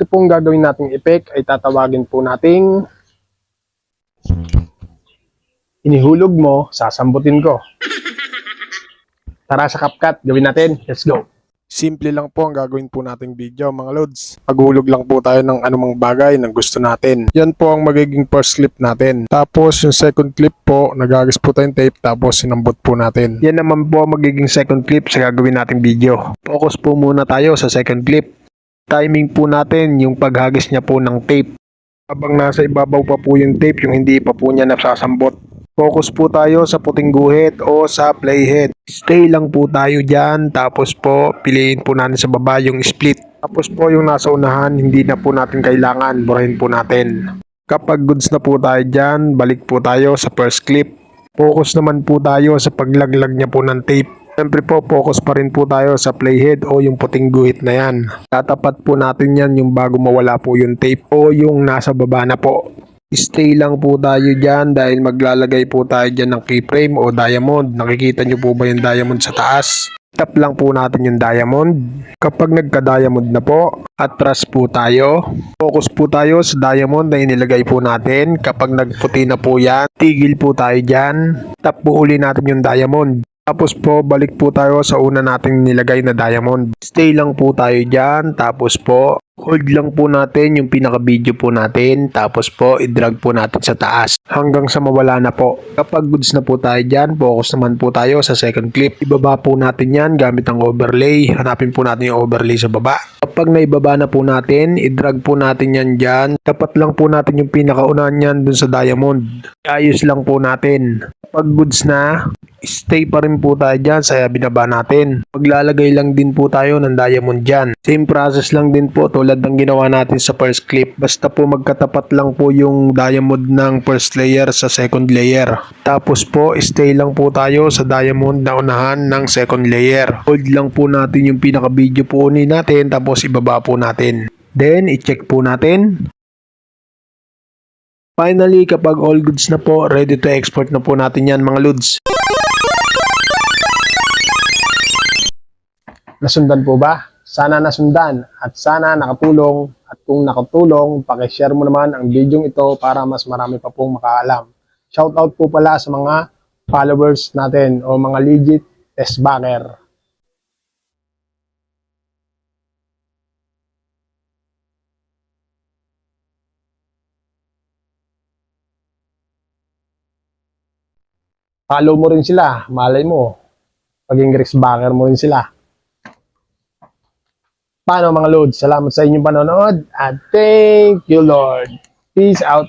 Ito pong gagawin nating effect ay tatawagin po nating inihulog mo, sasambutin ko. Tara sa CapCut, gawin natin. Let's go. Simple lang po ang gagawin po nating video mga lods. Maghulog lang po tayo ng anumang bagay na gusto natin. Yan po ang magiging first clip natin. Tapos yung second clip po, nagagas po tayong tape tapos sinambot po natin. Yan naman po ang magiging second clip sa gagawin nating video. Focus po muna tayo sa second clip. Timing po natin yung paghagis niya po ng tape. Habang nasa ibabaw pa po yung tape, yung hindi pa po niya nasasambot. Focus po tayo sa puting guhit o sa playhead. Stay lang po tayo dyan. Tapos po, piliin po natin sa baba yung split. Tapos po yung nasa unahan, hindi na po natin kailangan. Burahin po natin. Kapag goods na po tayo dyan, balik po tayo sa first clip. Focus naman po tayo sa paglaglag niya po ng tape. Siyempre po, focus pa rin po tayo sa playhead o yung puting guhit na yan. Tatapat po natin yan yung bago mawala po yung tape o yung nasa baba na po. Stay lang po tayo dyan dahil maglalagay po tayo dyan ng keyframe o diamond. Nakikita nyo po ba yung diamond sa taas? Tap lang po natin yung diamond. Kapag nagka-diamond na po, atras po tayo. Focus po tayo sa diamond na inilagay po natin. Kapag nagputi na po yan, tigil po tayo dyan. Tap po uli natin yung diamond. Tapos po, balik po tayo sa una nating nilagay na diamond. Stay lang po tayo dyan. Tapos po, hold lang po natin yung pinaka-video po natin. Tapos po, i-drag po natin sa taas. Hanggang sa mawala na po. Kapag goods na po tayo dyan, focus naman po tayo sa second clip. Ibaba po natin yan gamit ang overlay. Hanapin po natin yung overlay sa baba. Kapag naibaba na po natin, i-drag po natin yan dyan. Tapat lang po natin yung pinakaunahan yan dun sa diamond. Ayos lang po natin. Kapag goods na, stay pa rin po tayo dyan sa binaba natin. Maglalagay lang din po tayo ng diamond dyan. Same process lang din po tulad ng ginawa natin sa first clip. Basta po magkatapat lang po yung diamond ng first layer sa second layer. Tapos po, stay lang po tayo sa diamond na unahan ng second layer. Hold lang po natin yung pinaka-video po unin natin tapos ibaba po natin. Then, i-check po natin. Finally, kapag all goods na po, ready to export na po natin yan mga lods. Nasundan po ba? Sana nasundan at sana nakatulong at kung nakatulong, pakishare mo naman ang video ito para mas marami pa pong makaalam. Shoutout po pala sa mga followers natin o mga legit test backer. Follow mo rin sila, malay mo. Paging Rex backer mo rin sila. Paano mga Lods? Salamat sa inyong panonood at thank you Lord. Peace out.